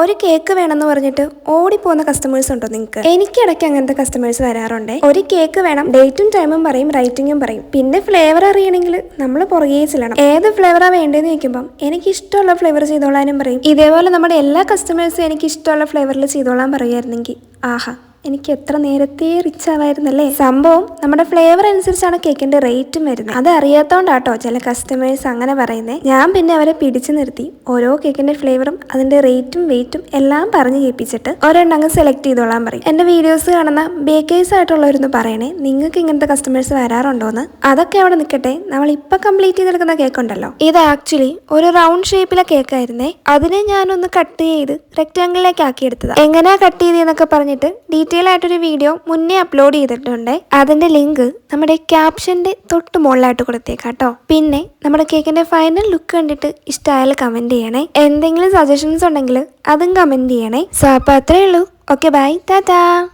ഒരു കേക്ക് വേണമെന്ന് പറഞ്ഞിട്ട് ഓടിപ്പോകുന്ന കസ്റ്റമേഴ്സ് ഉണ്ടോ നിങ്ങൾക്ക് എനിക്കിടയ്ക്ക് അങ്ങനത്തെ കസ്റ്റമേഴ്സ് വരാറുണ്ട്. ഒരു കേക്ക് വേണം ഡേറ്റും ടൈമും പറയും റൈറ്റിങ്ങും പറയും. പിന്നെ ഫ്ലേവർ അറിയണമെങ്കിൽ നമ്മൾ പുറകെ ചെല്ലണം. ഏത് ഫ്ലേവറാ വേണ്ടതെന്ന് ചോദിക്കുമ്പോൾ എനിക്ക് ഇഷ്ടമുള്ള ഫ്ലേവർ ചെയ്തോളാനും പറയും. ഇതേപോലെ നമ്മുടെ എല്ലാ കസ്റ്റമേഴ്സും എനിക്ക് ഇഷ്ടമുള്ള ഫ്ലേവറിൽ ചെയ്തോളാൻ പറയുമായിരുന്നെങ്കിൽ ആഹാ. എനിക്ക് എത്ര നേരത്തെ റിച്ച് ആവായിരുന്നല്ലേ സംഭവം നമ്മുടെ ഫ്ലേവർ അനുസരിച്ചാണ് കേക്കിന്റെ റേറ്റും വരുന്നത്. അത് അറിയാത്തോണ്ടാട്ടോ ചില കസ്റ്റമേഴ്സ് അങ്ങനെ പറയുന്നത് ഞാൻ പിന്നെ അവരെ പിടിച്ചു നിർത്തി. ഓരോ കേക്കിന്റെ ഫ്ലേവറും അതിന്റെ റേറ്റും വെയിറ്റും എല്ലാം പറഞ്ഞു കേൾപ്പിച്ചിട്ട് ഒരെണ്ണം സെലക്ട് ചെയ്തോളാൻ പറയും. എന്റെ വീഡിയോസ് കാണുന്ന ബേക്കേഴ്സ് ആയിട്ടുള്ളവരൊന്ന് പറയണേ. നിങ്ങൾക്ക് ഇങ്ങനത്തെ കസ്റ്റമേഴ്സ് വരാറുണ്ടോന്ന്? അതൊക്കെ അവിടെ നിൽക്കട്ടെ. നമ്മൾ ഇപ്പൊ കംപ്ലീറ്റ് ചെയ്തെടുക്കുന്ന കേക്ക് ഉണ്ടല്ലോ. ഇത് ആക്ച്വലി ഒരു റൗണ്ട് ഷേപ്പിലെ കേക്ക് ആയിരുന്നേ അതിനെ ഞാനൊന്ന് കട്ട് ചെയ്ത് റെക്ടാങ്കിളിലേക്ക് ആക്കി എടുത്തത് എങ്ങനെയാ കട്ട് ചെയ്തെന്നൊക്കെ പറഞ്ഞിട്ട് ഡീറ്റെയിൽ ആയിട്ടൊരു വീഡിയോ മുന്നേ അപ്ലോഡ് ചെയ്തിട്ടുണ്ട്. അതിന്റെ ലിങ്ക് നമ്മുടെ ക്യാപ്ഷന്റെ തൊട്ട് മുകളിലായിട്ട് കൊടുത്തേക്കാട്ടോ. പിന്നെ നമ്മുടെ കേക്കിന്റെ ഫൈനൽ ലുക്ക് കണ്ടിട്ട് ഇഷ്ടമായാൽ കമന്റ് ചെയ്യണേ. എന്തെങ്കിലും സജഷൻസ് ഉണ്ടെങ്കിൽ അതും കമന്റ് ചെയ്യണേ. സോ അപ്പൊ അത്രേ ഉള്ളൂ. Okay bye Tata